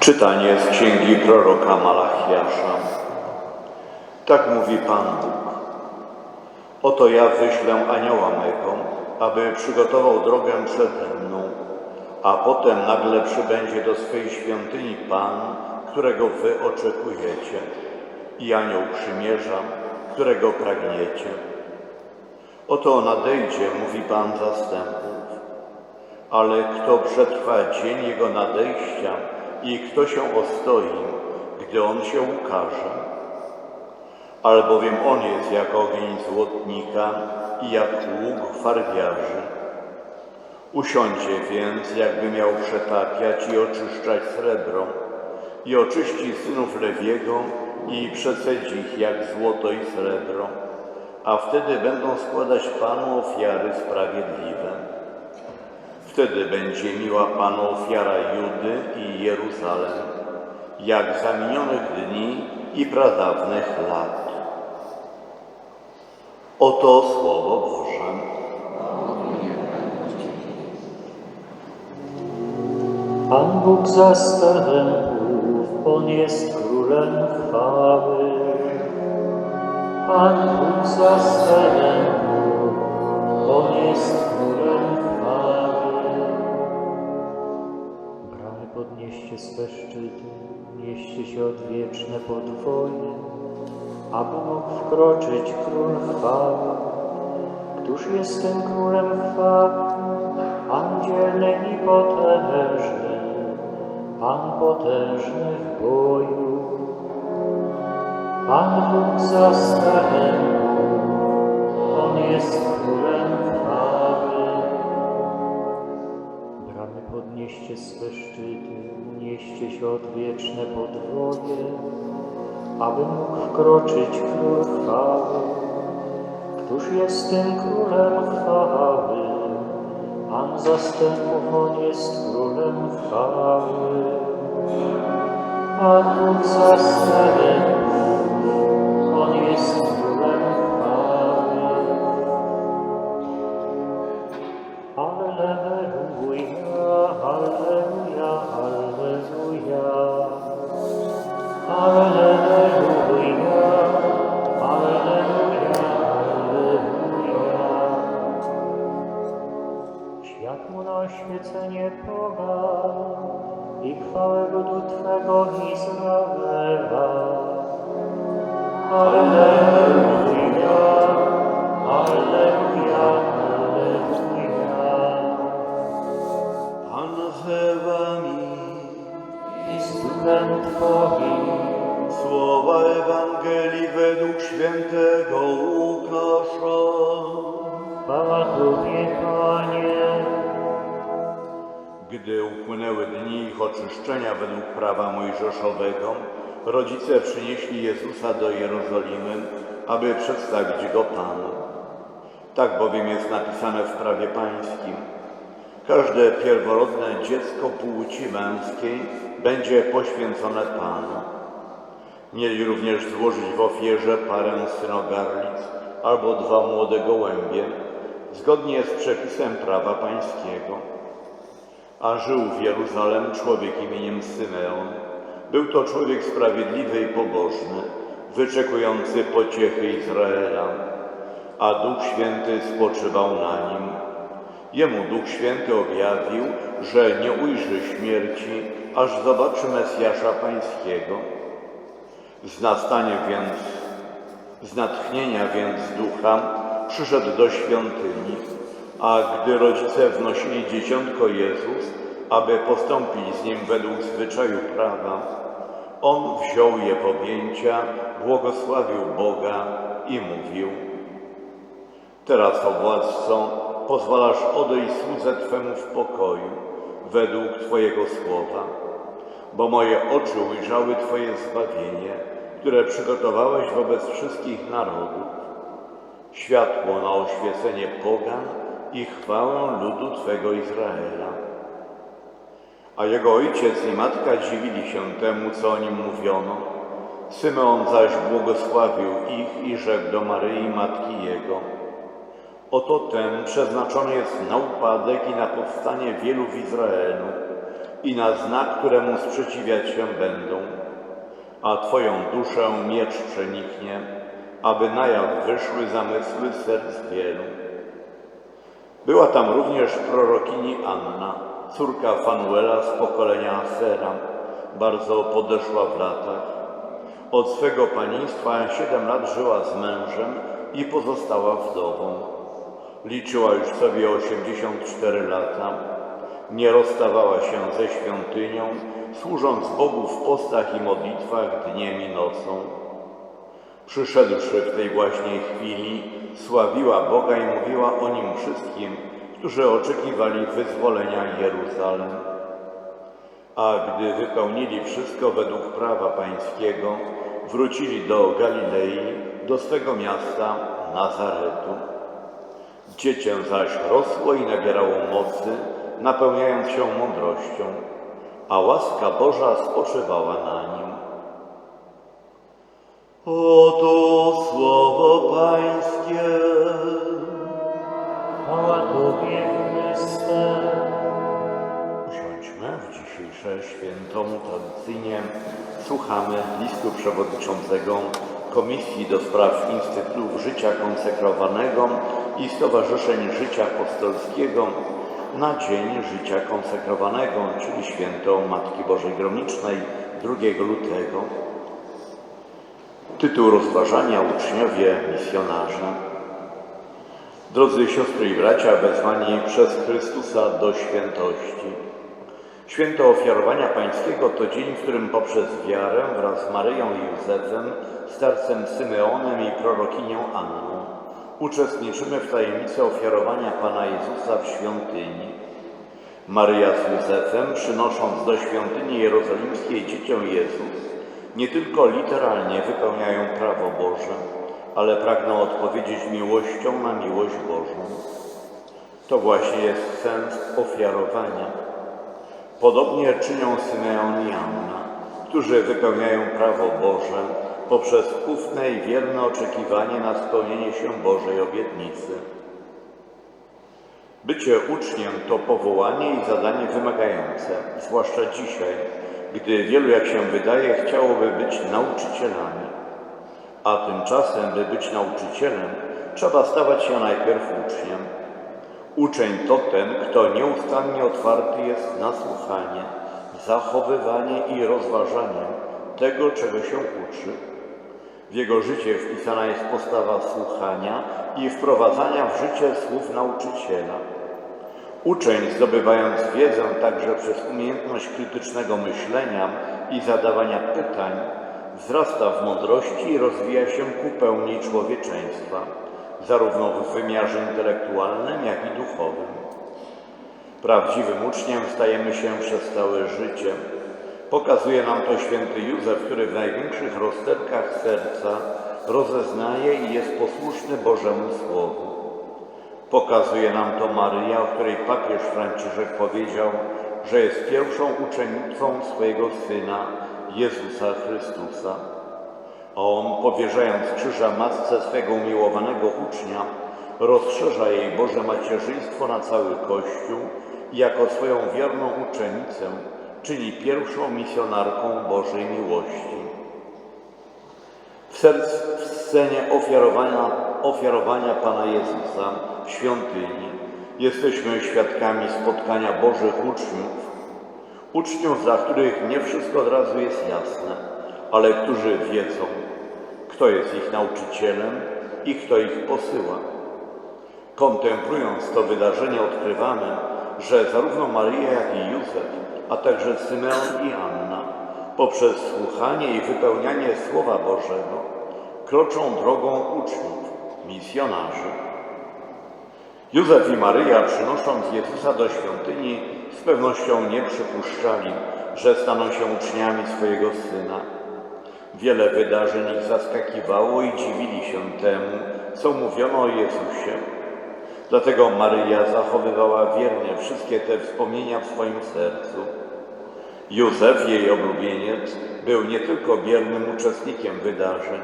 Czytanie z księgi proroka Malachiasza. Tak mówi Pan Bóg. Oto ja wyślę anioła mego, aby przygotował drogę przede mną, a potem nagle przybędzie do swej świątyni Pan, którego wy oczekujecie, i anioł przymierza, którego pragniecie. Oto nadejdzie, mówi Pan zastępów, ale kto przetrwa dzień Jego nadejścia i kto się ostoi, gdy On się ukaże? Albowiem On jest jak ogień złotnika i jak łuk farbiarzy. Usiądzie więc, jakby miał przetapiać i oczyszczać srebro, i oczyści synów Lewiego i przecedzi ich jak złoto i srebro, a wtedy będą składać Panu ofiary sprawiedliwe. Wtedy będzie miła Panu ofiara Judy i Jeruzalem, jak za minionych dni i pradawnych lat. Oto Słowo Boże. Pan Bóg zastępów, On jest królem chwały. Pan Bóg zastępów, On jest królem podnieście swe szczyty, mieście się odwieczne podwoje, aby mógł wkroczyć król chwały. Któż jest tym królem chwały? Pan dzielny i potężny, Pan potężny w boju. Pan Bóg zastępów, On jest królem chwały. Bramy podnieście swe szczyty, unieście się odwieczne podwoje, aby mógł wkroczyć król chwały. Któż jest tym królem chwały? Pan zastępów, On jest królem chwały. Pan Bóg zastępów, On jest Oświecenie Boga i chwałę ludu Twego Izraela. Alleluja, Alleluja, Alleluja. Pan wami, I duchem Twoim, słowa Ewangelii według świętego Łukasza. chwała Tobie, Panie. Gdy upłynęły dni ich oczyszczenia według prawa mojżeszowego, rodzice przynieśli Jezusa do Jerozolimy, aby przedstawić Go Panu. Tak bowiem jest napisane w prawie pańskim. Każde pierworodne dziecko płci męskiej będzie poświęcone Panu. Mieli również złożyć w ofierze parę synogarlic albo dwa młode gołębie, zgodnie z przepisem prawa pańskiego. A żył w Jeruzalem człowiek imieniem Symeon. Był to człowiek sprawiedliwy i pobożny, wyczekujący pociechy Izraela, a Duch Święty spoczywał na nim. Jemu Duch Święty objawił, że nie ujrzy śmierci, aż zobaczy Mesjasza Pańskiego. Z nastania więc, z natchnienia więc ducha przyszedł do świątyni, a gdy rodzice wnosili dzieciątko Jezus, aby postąpić z nim według zwyczaju prawa, on wziął je w objęcia, błogosławił Boga i mówił: Teraz, o władco, pozwalasz odejść słudze Twemu w pokoju, według Twojego słowa, bo moje oczy ujrzały Twoje zbawienie, które przygotowałeś wobec wszystkich narodów, światło na oświecenie pogan i chwałę ludu Twego Izraela. A jego ojciec i matka dziwili się temu, co o nim mówiono. Symeon zaś błogosławił ich i rzekł do Maryi, matki jego. Oto ten przeznaczony jest na upadek i na powstanie wielu w Izraelu, i na znak, któremu sprzeciwiać się będą, a Twoją duszę miecz przeniknie, aby na jaw wyszły zamysły serc wielu. Była tam również prorokini Anna, córka Fanuela z pokolenia Asera, bardzo podeszła w latach. Od swego panieństwa siedem lat żyła z mężem i pozostała wdową. Liczyła już sobie 84 lata. Nie rozstawała się ze świątynią, służąc Bogu w postach i modlitwach dniem i nocą. Przyszedłszy w tej właśnie chwili, sławiła Boga i mówiła o Nim wszystkim, którzy oczekiwali wyzwolenia Jeruzalem. A gdy wypełnili wszystko według prawa pańskiego, wrócili do Galilei, do swego miasta Nazaretu. Dziecię zaś rosło i nabierało mocy, napełniając się mądrością, a łaska Boża spoczywała na nim. Oto słowo Pańskie. Chwała Tobie, Chryste. Usiądźmy w dzisiejsze świętą tradycyjnie słuchamy listu przewodniczącego Komisji do Spraw Instytutów Życia Konsekrowanego i Stowarzyszeń Życia Apostolskiego na Dzień Życia Konsekrowanego, czyli święto Matki Bożej Gromnicznej 2 lutego. Tytuł rozważania uczniowie misjonarza. Drodzy siostry i bracia, wezwani przez Chrystusa do świętości. Święto ofiarowania pańskiego to dzień, w którym poprzez wiarę wraz z Maryją i Józefem, starcem Symeonem i prorokinią Anną uczestniczymy w tajemnicy ofiarowania Pana Jezusa w świątyni. Maryja z Józefem, przynosząc do świątyni jerozolimskiej dziecię Jezus, nie tylko literalnie wypełniają prawo Boże, ale pragną odpowiedzieć miłością na miłość Bożą. To właśnie jest sens ofiarowania. Podobnie czynią Symeon i Anna, którzy wypełniają prawo Boże poprzez ufne i wierne oczekiwanie na spełnienie się Bożej obietnicy. Bycie uczniem to powołanie i zadanie wymagające, zwłaszcza dzisiaj, gdy wielu, jak się wydaje, chciałoby być nauczycielami. A tymczasem, by być nauczycielem, trzeba stawać się najpierw uczniem. Uczeń to ten, kto nieustannie otwarty jest na słuchanie, zachowywanie i rozważanie tego, czego się uczy. W jego życie wpisana jest postawa słuchania i wprowadzania w życie słów nauczyciela. Uczeń, zdobywając wiedzę także przez umiejętność krytycznego myślenia i zadawania pytań, wzrasta w mądrości i rozwija się ku pełni człowieczeństwa, zarówno w wymiarze intelektualnym, jak i duchowym. Prawdziwym uczniem stajemy się przez całe życie. Pokazuje nam to święty Józef, który w największych rozterkach serca rozeznaje i jest posłuszny Bożemu Słowu. Pokazuje nam to Maryja, o której papież Franciszek powiedział, że jest pierwszą uczennicą swojego Syna, Jezusa Chrystusa. A On, powierzając krzyża matce swego umiłowanego ucznia, rozszerza jej Boże macierzyństwo na cały Kościół i jako swoją wierną uczennicę czyni pierwszą misjonarką Bożej miłości. W, serc, w scenie ofiarowania, ofiarowania Pana Jezusa w świątyni jesteśmy świadkami spotkania Bożych uczniów, uczniów, dla których nie wszystko od razu jest jasne, ale którzy wiedzą, kto jest ich nauczycielem i kto ich posyła. Kontemplując to wydarzenie, odkrywamy, że zarówno Maryja, jak i Józef, a także Symeon i Anna, poprzez słuchanie i wypełnianie Słowa Bożego, kroczą drogą uczniów, misjonarzy. Józef i Maryja, przynosząc Jezusa do świątyni, z pewnością nie przypuszczali, że staną się uczniami swojego Syna. Wiele wydarzeń ich zaskakiwało i dziwili się temu, co mówiono o Jezusie. Dlatego Maryja zachowywała wiernie wszystkie te wspomnienia w swoim sercu. Józef, jej oblubieniec, był nie tylko biernym uczestnikiem wydarzeń,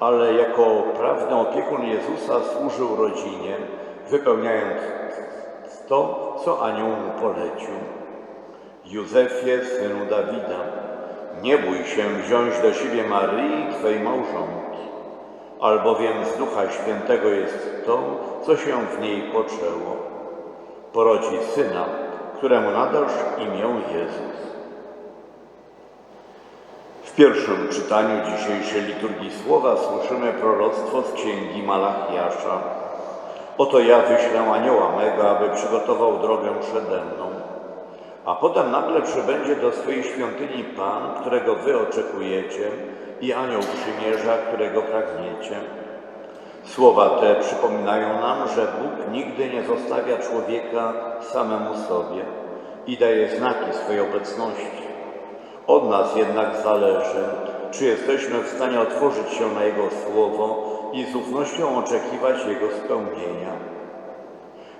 ale jako prawny opiekun Jezusa służył rodzinie, wypełniając to, co anioł mu polecił. Józefie, synu Dawida, nie bój się wziąć do siebie Maryi, Twej małżonki, albowiem z Ducha Świętego jest to, co się w niej poczęło. Porodzi Syna, któremu nadasz imię Jezus. Pierwszym czytaniu dzisiejszej liturgii słowa słyszymy proroctwo z księgi Malachiasza. Oto ja wyślę anioła mego, aby przygotował drogę przede mną. A potem nagle przybędzie do swojej świątyni Pan, którego wy oczekujecie, i anioł przymierza, którego pragniecie. Słowa te przypominają nam, że Bóg nigdy nie zostawia człowieka samemu sobie i daje znaki swojej obecności. Od nas jednak zależy, czy jesteśmy w stanie otworzyć się na Jego Słowo i z ufnością oczekiwać Jego spełnienia.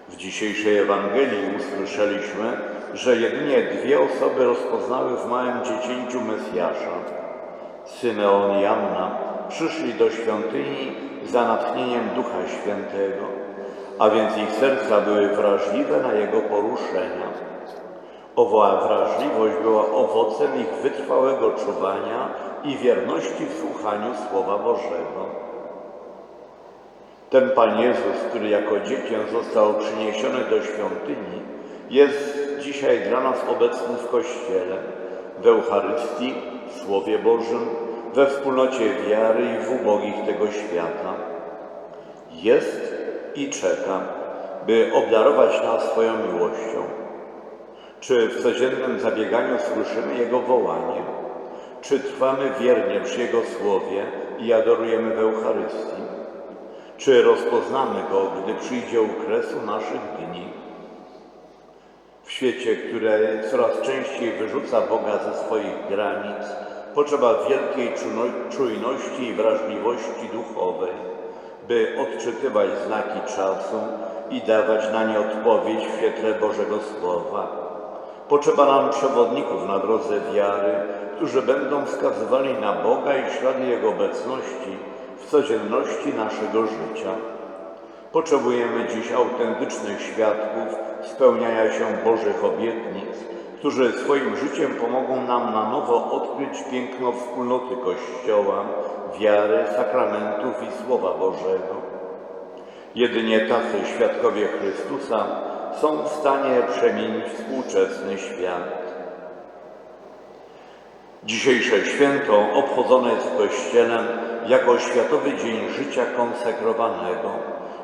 W dzisiejszej Ewangelii usłyszeliśmy, że jedynie dwie osoby rozpoznały w małym dziecięciu Mesjasza. Symeon i Anna przyszli do świątyni za natchnieniem Ducha Świętego, a więc ich serca były wrażliwe na Jego poruszenia. Owa wrażliwość była owocem ich wytrwałego czuwania i wierności w słuchaniu Słowa Bożego. Ten Pan Jezus, który jako dziecię został przyniesiony do świątyni, jest dzisiaj dla nas obecny w Kościele, w Eucharystii, w Słowie Bożym, we wspólnocie wiary i w ubogich tego świata. Jest i czeka, by obdarować nas swoją miłością. Czy w codziennym zabieganiu słyszymy Jego wołanie? Czy trwamy wiernie przy Jego słowie i adorujemy w Eucharystii? Czy rozpoznamy Go, gdy przyjdzie u kresu naszych dni? W świecie, które coraz częściej wyrzuca Boga ze swoich granic, potrzeba wielkiej czujności i wrażliwości duchowej, by odczytywać znaki czasu i dawać na nie odpowiedź w świetle Bożego Słowa. Potrzeba nam przewodników na drodze wiary, którzy będą wskazywali na Boga i ślady Jego obecności w codzienności naszego życia. Potrzebujemy dziś autentycznych świadków spełniania się Bożych obietnic, którzy swoim życiem pomogą nam na nowo odkryć piękno wspólnoty Kościoła, wiary, sakramentów i Słowa Bożego. Jedynie tacy świadkowie Chrystusa są w stanie przemienić współczesny świat. Dzisiejsze święto obchodzone jest w Kościele jako Światowy Dzień Życia Konsekrowanego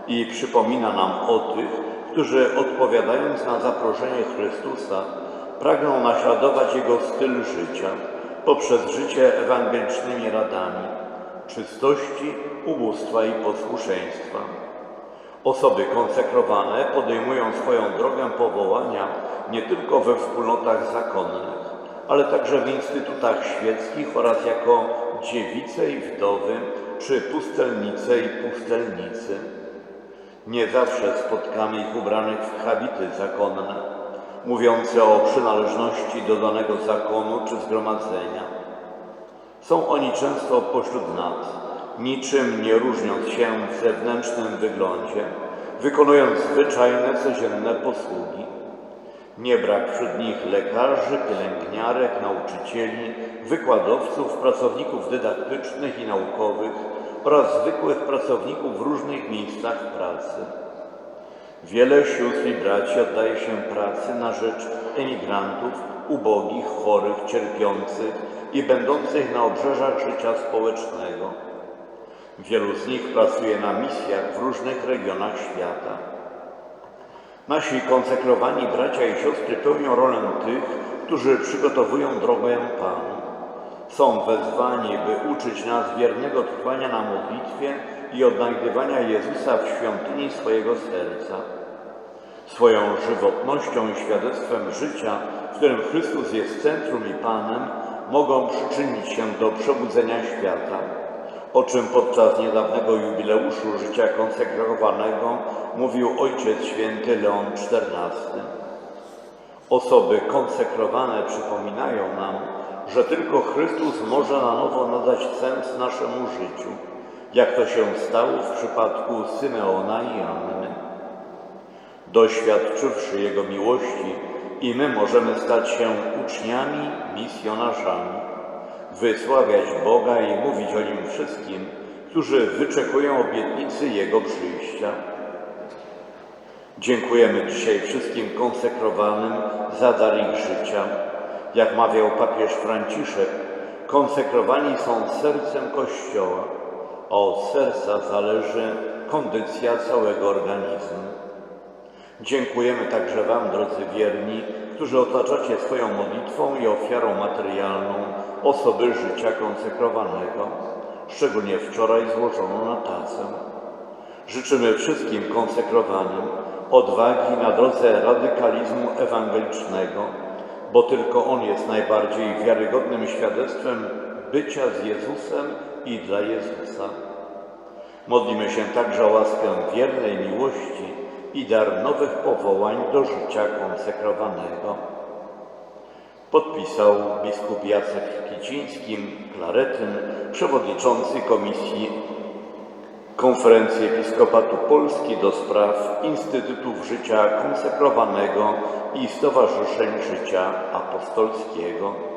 i przypomina nam o tych, którzy odpowiadając na zaproszenie Chrystusa pragną naśladować Jego styl życia poprzez życie ewangelicznymi radami czystości, ubóstwa i posłuszeństwa. Osoby konsekrowane podejmują swoją drogę powołania nie tylko we wspólnotach zakonnych, ale także w instytutach świeckich oraz jako dziewice i wdowy, czy pustelnice i pustelnicy. Nie zawsze spotkamy ich ubranych w habity zakonne, mówiące o przynależności do danego zakonu czy zgromadzenia. Są oni często pośród nas, niczym nie różniąc się w zewnętrznym wyglądzie, wykonując zwyczajne, codzienne posługi. Nie brak wśród nich lekarzy, pielęgniarek, nauczycieli, wykładowców, pracowników dydaktycznych i naukowych oraz zwykłych pracowników w różnych miejscach pracy. Wiele sióstr i braci oddaje się pracy na rzecz emigrantów, ubogich, chorych, cierpiących i będących na obrzeżach życia społecznego. Wielu z nich pracuje na misjach w różnych regionach świata. Nasi konsekrowani bracia i siostry pełnią rolę tych, którzy przygotowują drogę Panu. Są wezwani, by uczyć nas wiernego trwania na modlitwie i odnajdywania Jezusa w świątyni swojego serca. Swoją żywotnością i świadectwem życia, w którym Chrystus jest centrum i Panem, mogą przyczynić się do przebudzenia świata, o czym podczas niedawnego jubileuszu życia konsekrowanego mówił Ojciec Święty Leon XIV. Osoby konsekrowane przypominają nam, że tylko Chrystus może na nowo nadać sens naszemu życiu, jak to się stało w przypadku Symeona i Anny. Doświadczywszy Jego miłości i my możemy stać się uczniami, misjonarzami, wysławiać Boga i mówić o Nim wszystkim, którzy wyczekują obietnicy Jego przyjścia. Dziękujemy dzisiaj wszystkim konsekrowanym za dar ich życia. Jak mawiał papież Franciszek, konsekrowani są sercem Kościoła, a od serca zależy kondycja całego organizmu. Dziękujemy także Wam, drodzy wierni, którzy otaczacie swoją modlitwą i ofiarą materialną osoby życia konsekrowanego. Szczególnie wczoraj złożono na tacę. Życzymy wszystkim konsekrowanym odwagi na drodze radykalizmu ewangelicznego, bo tylko on jest najbardziej wiarygodnym świadectwem bycia z Jezusem i dla Jezusa. Modlimy się także o łaskę wiernej miłości i dar nowych powołań do życia konsekrowanego. Podpisał biskup Jacek Kiciński, Klaretyn, przewodniczący Komisji Konferencji Episkopatu Polski do spraw Instytutów Życia Konsekrowanego i Stowarzyszeń Życia Apostolskiego.